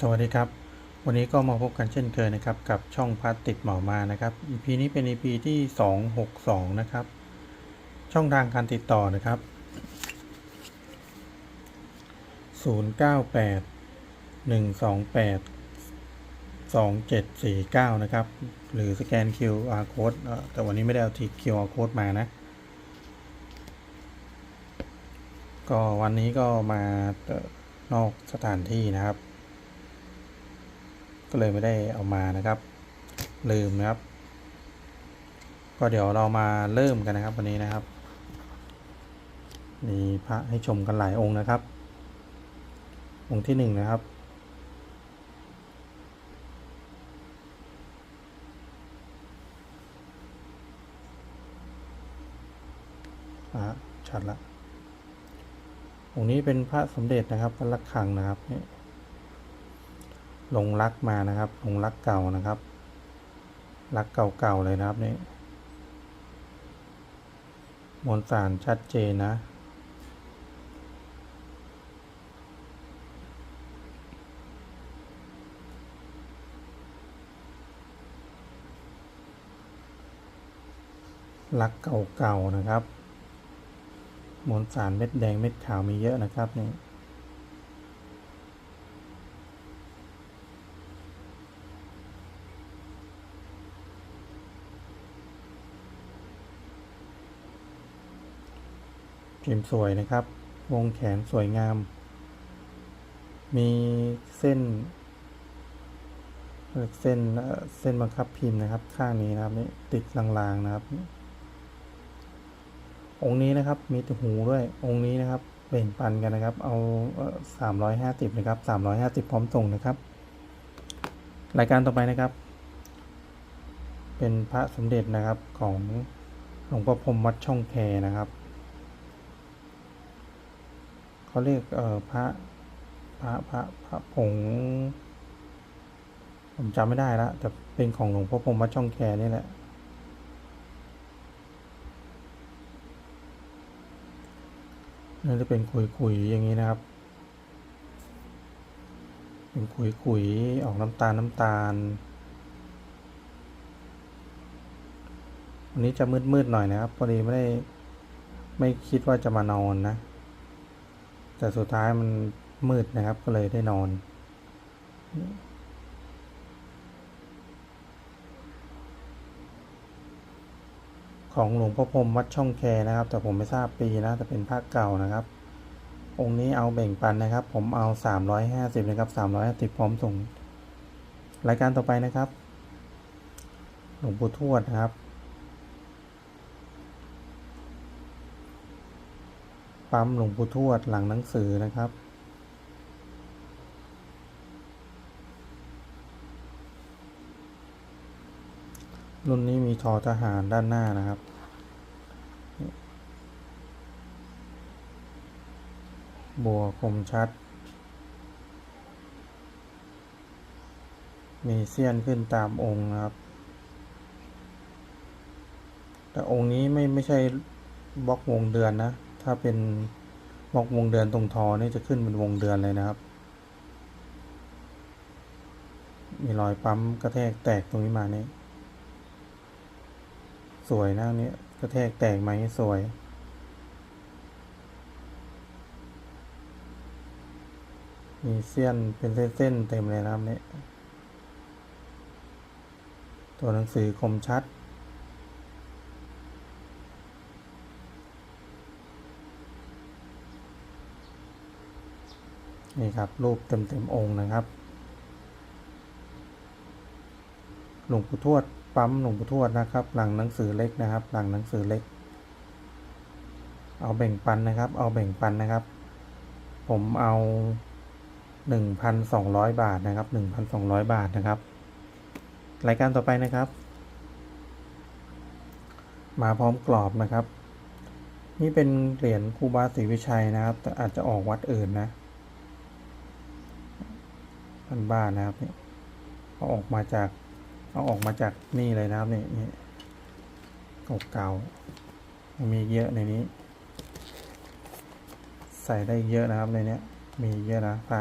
สวัสดีครับ วันนี้ก็มาพบกันเช่นเคยนะครับ กับช่องพัดติดเหมามานะครับ EP นี้เป็น EP ที่ 262 นะครับ ช่องทางการติดต่อนะครับ 098 128 2749 นะครับ หรือสแกน QR code แต่วันนี้ไม่ได้เอาที QR code มานะ ก็วันนี้ก็มานอกสถานที่นะครับ ก็เลยไม่ได้เอามานะครับ ลืมนะครับ ก็เดี๋ยวเรามาเริ่มกันนะครับ วันนี้นะครับ มีพระให้ชมกันหลายองค์นะครับ องค์ที่หนึ่งนะครับอะชัดละองค์นี้เป็นพระสมเด็จนะครับพระลักขังนะครับนี่ ลงรักมานะครับ ลงรักเก่านะครับ รักเก่าๆเลยนะครับนี่มวลสารชัดเจนนะ รักเก่าๆนะครับ มวลสารเม็ดแดงเม็ดขาวมีเยอะนะครับนี่ พิมพ์สวยนะครับ วงแขนสวยงาม มีเส้น เส้นเอ่อเส้นบังคับพิมพ์นะครับ ข้างนี้นะครับนี่ติดลางๆนะครับ องค์นี้นะครับมีตหูด้วยองค์นี้นะครับแบ่งปันกันนะครับ เอาสามร้อยห้าสิบนะครับสามร้อยห้าสิบพร้อมส่งนะครับ รายการต่อไปนะครับ เป็นพระสมเด็จนะครับของหลวงพ่อพรมวัดช่องแคนะครับ เขาเรียกเอ่อพระพระพระพระผง ผมจำไม่ได้ละแต่เป็นของหลวงพ่อพรหมวัดช่องแคนี่แหละนี่จะเป็นขุยๆอย่างนี้นะครับ เป็นขุยๆออกน้ำตาลน้ำตาล วันนี้จะมืดๆหน่อยนะครับพอดีไม่ได้ไม่คิดว่าจะมานอนนะ แต่สุดท้ายมันมืดนะครับก็เลยได้นอน ของหลวงพ่อพรมวัดช่องแคนะครับ แต่ผมไม่ทราบปีนะแต่เป็นภาคเก่านะครับ องค์นี้เอาแบ่งปันนะครับ ผมเอาสามร้อยห้าสิบนะครับสามร้อยห้าสิบพร้อมส่ง รายการต่อไปนะครับ หลวงปู่ทวดนะครับ ปั๊มหลวงปู่ทวดหลังหนังสือนะครับ รุ่นนี้มีทอทหารด้านหน้านะครับ บัวคมชัด มีเสี้ยนขึ้นตามองค์นะครับ แต่องค์นี้ไม่ไม่ใช่บล็อกวงเดือนนะ ถ้าเป็นบล็อกวงเดือนตรงทอนี่จะขึ้นเป็นวงเดือนเลยนะครับ มีรอยปั๊มกระแทกแตกตรงนี้มานี่สวยนะอันนี้กระแทกแตกไหมสวย มีเส้นเป็นเส้นๆเต็มเลยนะครับเนี่ยตัวหนังสือคมชัด นี่ครับ รูปเต็มเต็มองค์นะครับ หลวงปู่ทวดปั๊มหลวงปู่ทวดนะครับ หลังหนังสือเล็กนะครับ หลังหนังสือเล็ก เอาแบ่งปันนะครับ เอาแบ่งปันนะครับ ผมเอาหนึ่งพันสองร้อยบาทนะครับหนึ่งพันสองร้อยบาทนะครับ รายการต่อไปนะครับ มาพร้อมกรอบนะครับ นี่เป็นเหรียญครูบาศรีวิชัยนะครับ แต่อาจจะออกวัดอื่นนะ บ้านๆนะครับนี่เอาออกมาจากเอาออกมาจากนี่เลยนะครับนี่นี่เก่าๆมีเยอะในนี้ ใส่ได้เยอะนะครับในนี้มีเยอะนะพระ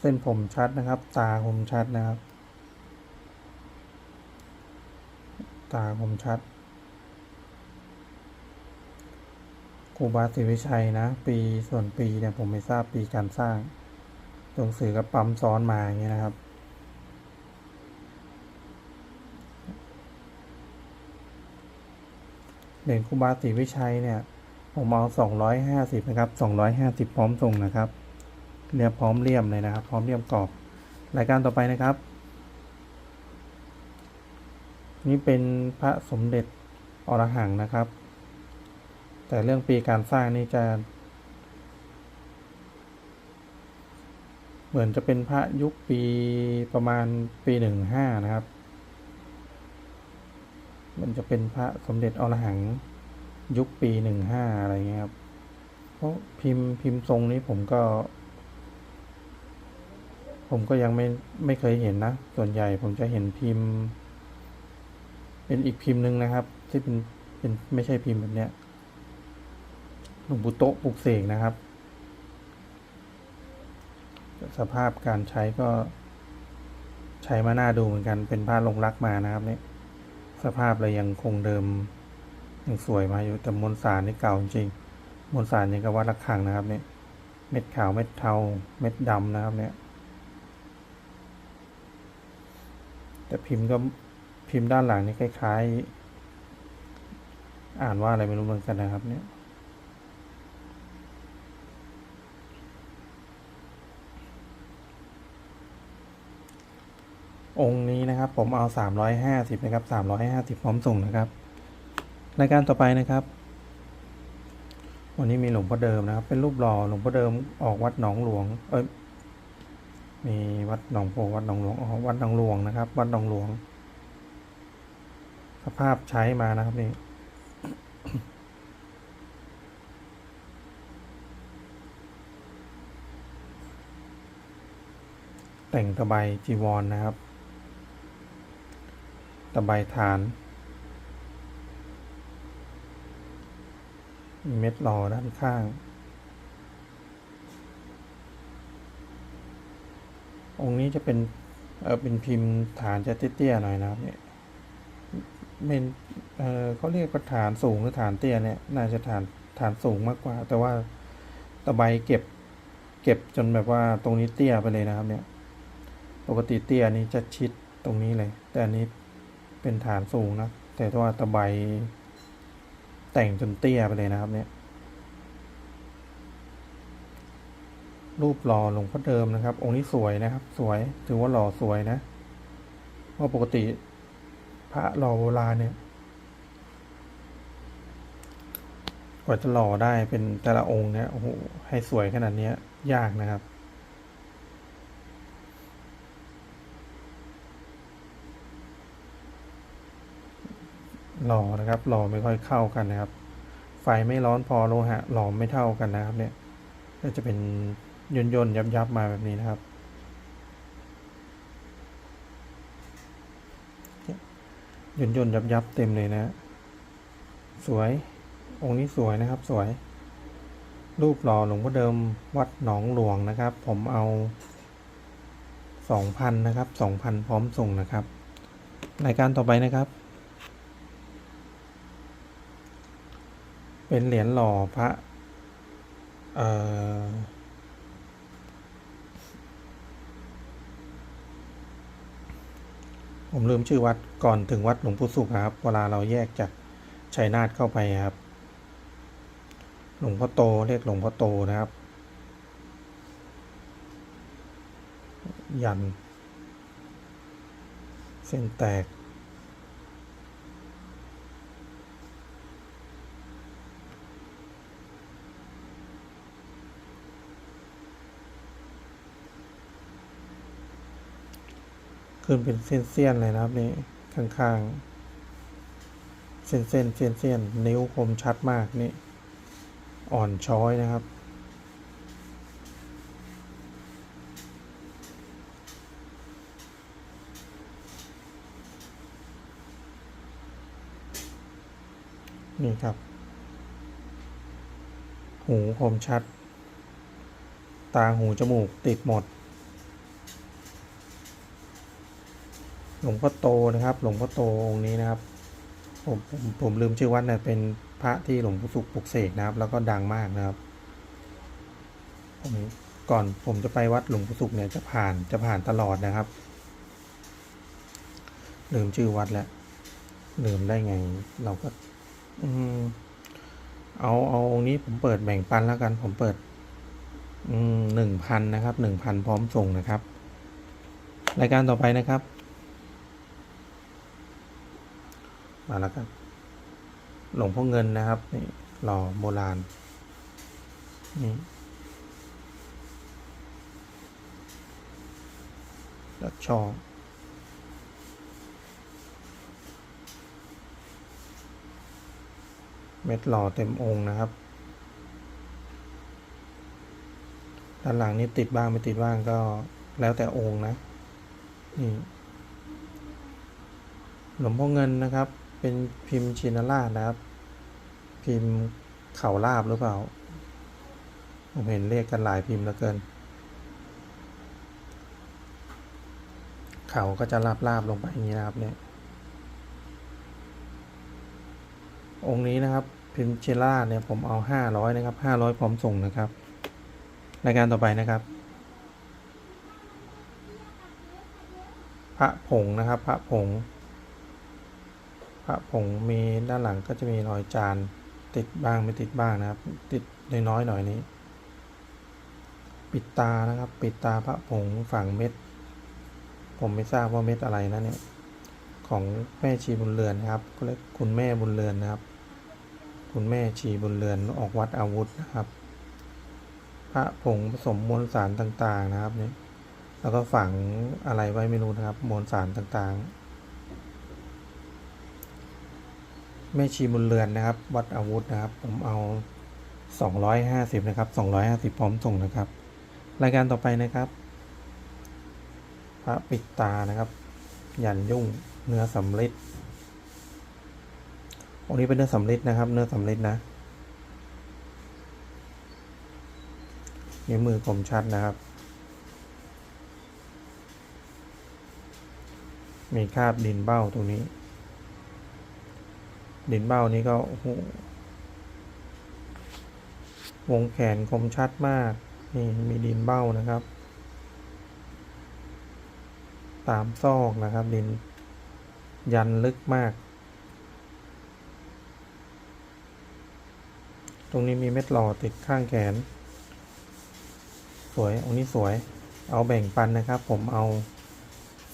เส้นผมชัดนะครับ ตาผมชัดนะครับ ตาผมชัด ครูบาศรีวิชัยนะ ปีส่วนปีเนี่ยผมไม่ทราบปีการสร้างตัวหนังสือก็ปั๊มซ้อนมาอย่างเงี้ยนะครับ เหรียญครูบาศรีวิชัยเนี่ย ผมเอาสองร้อยห้าสิบนะครับสองร้อยห้าสิบพร้อมส่งนะครับเรียบพร้อมเลี่ยมเลยนะครับ พร้อมเลี่ยมกรอบรายการต่อไปนะครับ นี่เป็นพระสมเด็จอรหังนะครับ แต่เรื่องปีการสร้างนี่จะ เหมือนจะเป็นพระยุคปีประมาณปีหนึ่งห้านะครับ มันจะเป็นพระสมเด็จอรหังยุคปีหนึ่งห้าอะไรเงี้ยครับ เพราะพิมพ์พิมพ์ทรงนี้ผมก็ ผมก็ยังไม่ไม่เคยเห็นนะ ส่วนใหญ่ผมจะเห็นพิมพ์ เป็นอีกพิมพ์หนึ่งนะครับ ที่เป็นเป็นไม่ใช่พิมพ์แบบเนี้ย หลวงปู่โตปลุกเสกนะครับ สภาพการใช้ก็ใช้มาหน้าดูเหมือนกันเป็นผ้าลงรักมานะครับเนี่ยสภาพเลยยังคงเดิมยังสวยมาอยู่แต่มวลสารนี่เก่าจริงมวลสารยังกับวัดระฆังนะครับเนี่ยเม็ดขาวเม็ดเทาเม็ดดำนะครับเนี่ยแต่พิมพ์ก็พิมพ์ด้านหลังนี่คล้าย ๆ อ่านว่าอะไรไม่รู้เหมือนกันนะครับเนี่ย องค์นี้นะครับ ผมเอาสามร้อยห้าสิบนะครับสามร้อยห้าสิบพร้อมส่งนะครับรายการต่อไปนะครับ วันนี้มีหลวงพ่อเดิมนะครับ เป็นรูปหล่อหลวงพ่อเดิมออกวัดหนองหลวง เอ้ยมีวัดหนองโพวัดหนองหลวงอ๋อวัดหนองหลวงนะครับ วัดหนองหลวง สภาพใช้มานะครับนี่แต่งตะไบจีวรนนะครับ ตะไบฐานมีเม็ดหลอด้านข้าง องค์นี้จะเป็นเออเป็นพิมพ์ฐานจะเตี้ยๆหน่อยนะครับเนี่ยเป็นเออเขาเรียกว่าฐานสูงหรือฐานเตี้ยเนี่ยน่าจะฐานฐานสูงมากกว่า แต่ว่าตะไบเก็บเก็บจนแบบว่าตรงนี้เตี้ยไปเลยนะครับเนี่ย ปกติเตี้ยนี้จะชิดตรงนี้เลย แต่อันนี้ เป็นฐานสูงนะ แต่ว่าตะไบแต่งจนเตี้ยไปเลยนะครับ เนี่ย รูปหล่อหลวงพ่อเดิมนะครับ องค์นี้สวยนะครับ สวย ถือว่าหล่อสวยนะเพราะปกติพระหล่อโบราณเนี่ยกว่าจะหล่อได้เป็นแต่ละองค์เนี่ยโอ้โหให้สวยขนาดนี้ยากนะครับ หล่อนะครับหล่อไม่ค่อยเข้ากันนะครับ ไฟไม่ร้อนพอโลหะหล่อไม่เท่ากันนะครับ เนี่ยก็จะเป็นย่นย่นยับยับมาแบบนี้นะครับ ย่นย่นยับยับเต็มเลยนะ สวยองค์นี้สวยนะครับสวย รูปหล่อหลวงพ่อเดิมวัดหนองหลวงนะครับ ผมเอาสองพันนะครับสองพันพร้อมส่งนะครับรายการต่อไปนะครับ เป็นเหรียญหล่อพระเออผมลืมชื่อวัดก่อนถึงวัดหลวงปู่สุขครับ เวลาเราแยกจากชัยนาทเข้าไปครับ หลวงพ่อโตเรียกหลวงพ่อโตนะครับ ยัน เส้นแตก ขึ้นเป็นเส้นๆเลยนะครับนี่ข้างๆ เส้นเส้นเส้นเส้นๆนิ้วคมชัดมากนี่อ่อนช้อยนะครับ นี่ครับ หูคมชัด ตาหูจมูกติดหมด หลวงพ่อโตนะครับ หลวงพ่อโตองค์นี้นะครับ ผมผมผมลืมชื่อวัดนะเป็นพระที่หลวงปู่สุขปลุกเสกนะครับ แล้วก็ดังมากนะครับผมก่อนผมจะไปวัดหลวงปู่สุขเนี่ยจะผ่านจะผ่านตลอดนะครับ ลืมชื่อวัดแล้วลืมได้ไง เราก็ อืมเอาเอาองค์นี้ผมเปิดแบ่งปันแล้วกัน ผมเปิด อืมหนึ่งพันนะครับหนึ่งพันพร้อมส่งนะครับ รายการต่อไปนะครับ มาแล้วครับ หลวงพ่อเงินนะครับนี่หล่อโบราณนี่ดักช่อเม็ดหล่อเต็มองค์นะครับ ด้านหลังนี่ติดบ้างไม่ติดบ้างก็แล้วแต่องค์นะ นี่ หลวงพ่อเงินนะครับ เป็นพิมพ์ชินราชนะครับ พิมพ์เข่าลาบหรือเปล่า ผมเห็นเรียกกันหลายพิมพ์เหลือเกิน เข่าก็จะลาบลาบลงไปอย่างนี้นะครับเนี่ย องค์นี้นะครับพิมพ์ชินราเนี่ยผมเอาห้าร้อยนะครับห้าร้อยพร้อมส่งนะครับ รายการต่อไปนะครับ พระผงนะครับ พระผง ระผงมีด้านหลังก็จะมีรอยจานติดบ้างไม่ติดบ้างนะครับ ติดน้อยๆหน่อยนี้ ปิดตานะครับ ปิดตาพระผงฝังเม็ด ผมไม่ทราบว่าเม็ดอะไรนะเนี่ยของแม่ชีบุญเรือนนะครับก็เรียกคุณแม่บุญเรือนนะครับ คุณแม่ชีบุญเรือนออกวัดอาวุธนะครับ พระผงผสมมวลสารต่างๆนะครับเนี่ยแล้วก็ฝังอะไรไว้ไม่รู้นะครับ มวลสารต่างๆ แม่ชีบุญเรือนนะครับ วัดอาวุธนะครับ ผมเอา 250 นะครับ 250 พร้อมส่งนะครับ รายการต่อไปนะครับ พระปิดตานะครับ ยันยุ่งเนื้อสำริดองนี้เป็นเนื้อสำริดนะครับ เนื้อสำริดนะนิ้วมือคมชัดนะครับ มีคาบดินเบ้าตรงนี้ ดินเบ้านี้ก็วงแขนคมชัดมาก นี่มีดินเบ้านะครับ ตามซอกนะครับ ดินยันลึกมาก ตรงนี้มีเม็ดหล่อติดข้างแขน สวยองนี้สวย เอาแบ่งปันนะครับ ผมเอา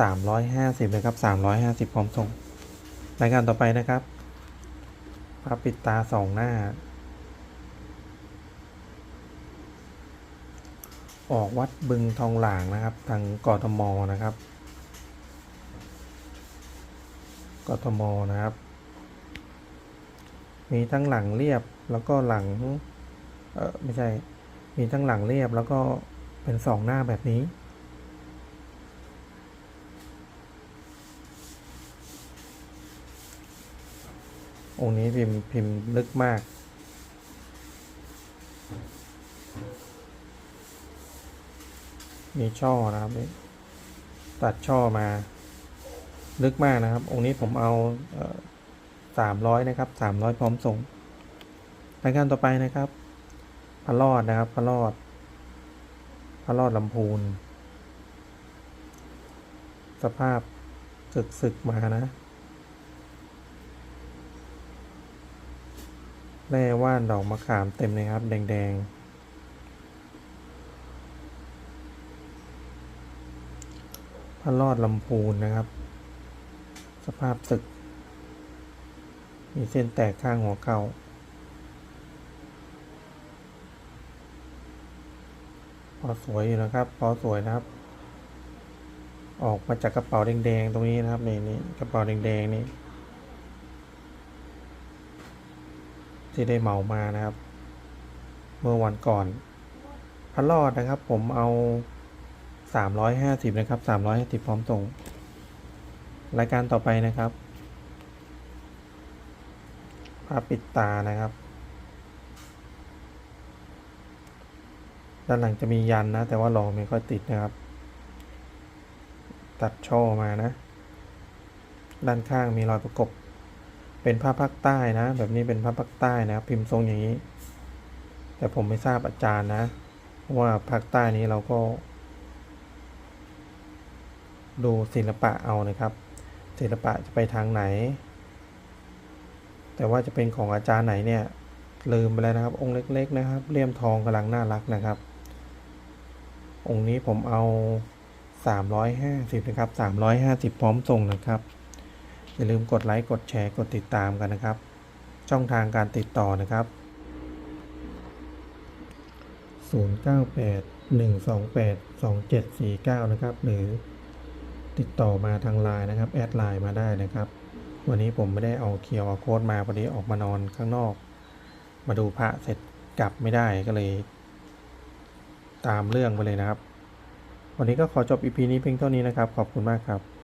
สามร้อยห้าสิบนะครับสามร้อยห้าสิบพร้อมส่งรายการต่อไปนะครับ ปิดตาสองหน้า ออกวัดบึงทองหลางนะครับ ทางกทมนะครับ กทมนะครับ มีทั้งหลังเรียบแล้วก็หลัง เออไม่ใช่ มีทั้งหลังเรียบแล้วก็เป็นสองหน้าแบบนี้ องค์นี้พิมพ์พิมพ์ลึกมาก มีช่อนะครับ ตัดช่อมา ลึกมากนะครับ องค์นี้ผมเอาสามร้อยนะครับสามร้อยพร้อมส่งรายการต่อไปนะครับพระรอดนะครับพระรอดพระรอดลำพูน สภาพสึกสึกมานะ แร่ว่านดอกมะขามเต็มเลยครับ แดงๆพระรอดลำพูนนะครับ สภาพศึก มีเส้นแตกข้างหัวเข่าพอสวยอยู่นะครับ พอสวยนะครับ ออกมาจากกระเป๋าแดงๆตรงนี้นะครับนี่นี่กระเป๋าแดงๆนี่ ที่ได้เหมามานะครับ เมื่อวันก่อนพันรอดนะครับ ผมเอาสามร้อยห้าสิบนะครับสามร้อยห้าสิบพร้อมส่ง รายการต่อไปนะครับภาพปิดตานะครับ ด้านหลังจะมียันนะ แต่ว่าหลอไม่ค่อยติดนะครับ ตัดช่อมานะ ด้านข้างมีรอยประกบ เป็นภาพภาคใต้นะ แบบนี้เป็นภาพภาคใต้นะครับ พิมพ์ทรงอย่างนี้ แต่ผมไม่ทราบอาจารย์นะเพราะว่าภาคใต้นี้เราก็ ดูศิลปะเอานะครับ ศิลปะจะไปทางไหน แต่ว่าจะเป็นของอาจารย์ไหนเนี่ย ลืมไปแล้วนะครับ องค์เล็ก ๆ นะครับเลี่ยมทองกำลังน่ารักนะครับ องค์นี้ผมเอา 350นะครับ350 พร้อมส่งนะครับ อย่าลืมกดไลค์กดแชร์กดติดตามกันนะครับ ช่องทางการติดต่อนะครับ 098 128 2749 นะครับ หรือติดต่อมาทางไลน์นะครับ แอดไลน์มาได้นะครับ วันนี้ผมไม่ได้เอาเคียวโค้ดมาพอดีออกมานอนข้างนอก มาดูพระเสร็จกลับไม่ได้ก็เลย ตามเรื่องไปเลยนะครับ วันนี้ก็ขอจบ EP นี้เพียงเท่านี้นะครับ ขอบคุณมากครับ